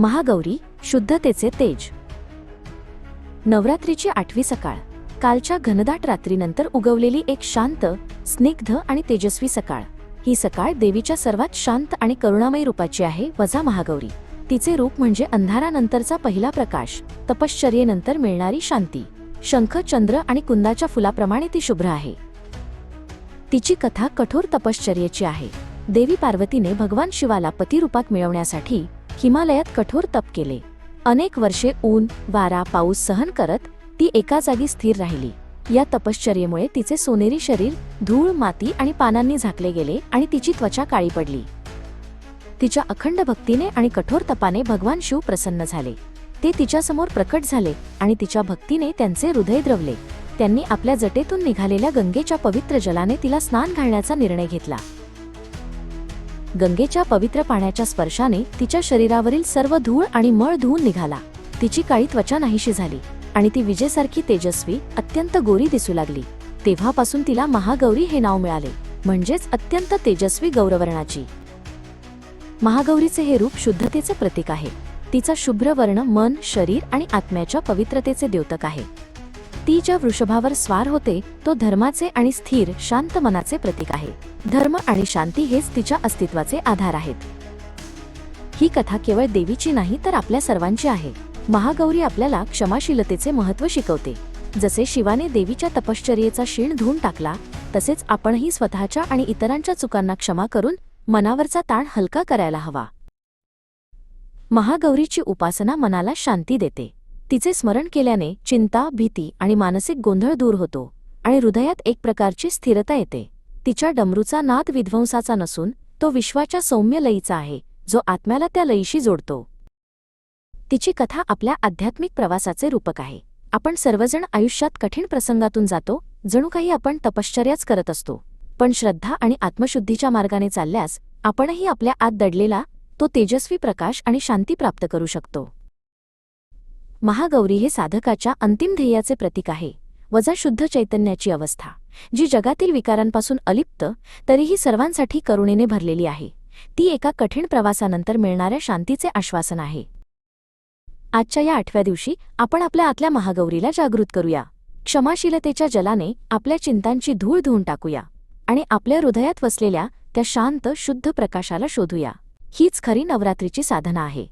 महागौरी शुद्धतेचे तेज. नवरात्रीची आठवी सकाळ. कालच्या घनदाट रात्रीनंतर उगवलेली एक शांत स्निग्ध आणि तेजस्वी सकाळ. ही सकाळ देवीच्या सर्वात शांत आणि करुणामयी रूपाची आहे वजा महागौरी. तिचे रूप म्हणजे अंधारानंतरचा पहिला प्रकाश तपश्चर्येनंतर मिळणारी शांती. शंख चंद्र आणि कुंदाच्या फुलाप्रमाणे ती शुभ्र आहे. तिची कथा कठोर तपश्चर्येची आहे. देवी पार्वतीने भगवान शिवाला पतिरूपात मिळवण्यासाठी हिमालयात कठोर तप केले. अनेक वर्षे ऊन वारा पाऊस सहन करत ती एका जागी स्थिर राहिली. या तपश्चर्येमुळे तिचे सोनेरी शरीर धूळ माती आणि पानांनी झाकले गेले आणि तिची त्वचा काळी पडली. तिच्या अखंड भक्तीने आणि कठोर तपाने भगवान शिव प्रसन्न झाले. ते तिच्यासमोर प्रकट झाले आणि तिच्या भक्तीने त्यांचे हृदय द्रवले. त्यांनी आपल्या जटेतून निघालेल्या गंगेच्या पवित्र जलाने तिला स्नान घालण्याचा निर्णय घेतला. गंगेच्या पवित्र पाण्याच्या स्पर्शाने तिच्या शरीरावरील सर्व धूळ आणि मळ धुवून निघाला. तिची काळी त्वचा नाहीशी झाली आणि ती विजेसारखी तेजस्वी अत्यंत गोरी दिसू लागली. तेव्हापासून तिला महागौरी हे नाव मिळाले म्हणजेच अत्यंत तेजस्वी गौरवर्णाची. महागौरीचे हे रूप शुद्धतेचे प्रतीक आहे. तिचा शुभ्र वर्ण मन शरीर आणि आत्म्याच्या पवित्रतेचे द्योतक आहे. ती ज्या वृषभावर स्वार होते तो धर्माचे आणि स्थिर शांत मनाचे प्रतीक आहे. धर्म आणि शांती हेच तिच्या अस्तित्वाचे आधार आहेत. ही कथा केवळ देवीची नाही तर आपल्या सर्वांची आहे. महागौरी आपल्याला क्षमाशीलतेचे महत्त्व शिकवते. जसे शिवाने देवीच्या तपश्चर्येचा शीण धुवून टाकला तसेच आपणही स्वतःच्या आणि इतरांच्या चुकांना क्षमा करून मनावरचा ताण हलका करायला हवा. महागौरीची उपासना मनाला शांती देते. तिचे स्मरण केल्याने चिंता भीती आणि मानसिक गोंधळ दूर होतो आणि हृदयात एक प्रकारची स्थिरता येते. तिच्या डमरूचा नाद विध्वंसाचा नसून तो विश्वाच्या सौम्य लयीचा आहे जो आत्म्याला त्या लयीशी जोडतो. तिची कथा आपल्या आध्यात्मिक प्रवासाचे रूपक आहे. आपण सर्वजण आयुष्यात कठीण प्रसंगातून जातो जणू काही आपण तपश्चर्याच करत असतो. पण श्रद्धा आणि आत्मशुद्धीच्या मार्गाने चालल्यास आपणही आपल्या आत दडलेला तो तेजस्वी प्रकाश आणि शांती प्राप्त करू शकतो. महागौरी हे साधकाच्या अंतिम ध्येयाचे प्रतीक आहे. वजा शुद्ध चैतन्याची अवस्था जी जगातील विकारांपासून अलिप्त तरीही सर्वांसाठी करुणेने भरलेली आहे. ती एका कठीण प्रवासानंतर मिळणाऱ्या शांतीचे आश्वासन आहे. आजच्या या आठव्या दिवशी आपण आपल्या आतल्या महागौरीला जागृत करूया. क्षमाशीलतेच्या जलाने आपल्या चिंतांची धूळ धुवून टाकूया आणि आपल्या हृदयात वसलेल्या त्या शांत शुद्ध प्रकाशाला शोधूया. हीच खरी नवरात्रीची साधना आहे.